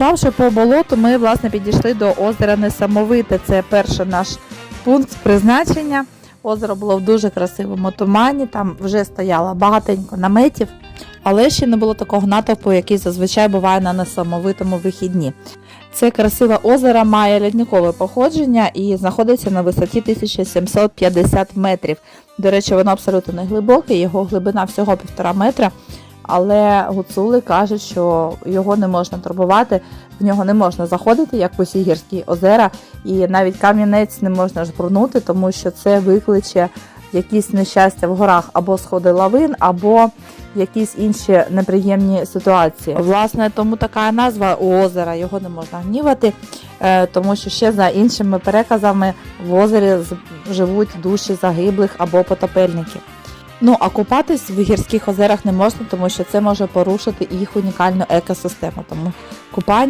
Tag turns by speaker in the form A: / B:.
A: Ставши по болоту, ми власне підійшли до озера Несамовите. Це перший наш пункт призначення. Озеро було в дуже красивому тумані, там вже стояло багатенько наметів, але ще не було такого натовпу, який зазвичай буває на несамовитому вихідні. Це красиве озеро має льодникове походження і знаходиться на висоті 1750 метрів. До речі, воно абсолютно не глибоке, його глибина всього півтора метра. Але гуцули кажуть, що його не можна турбувати, в нього не можна заходити, як в усі гірські озера, і навіть кам'янець не можна жбурнути, тому що це викличе якісь нещастя в горах або сходи лавин, або якісь інші неприємні ситуації. Власне, тому така назва у озера його не можна гнівати, е, тому що ще за іншими переказами в озері живуть душі загиблих або потопельників. Ну а купатись в гірських озерах не можна, тому що це може порушити їх унікальну екосистему. Тому купання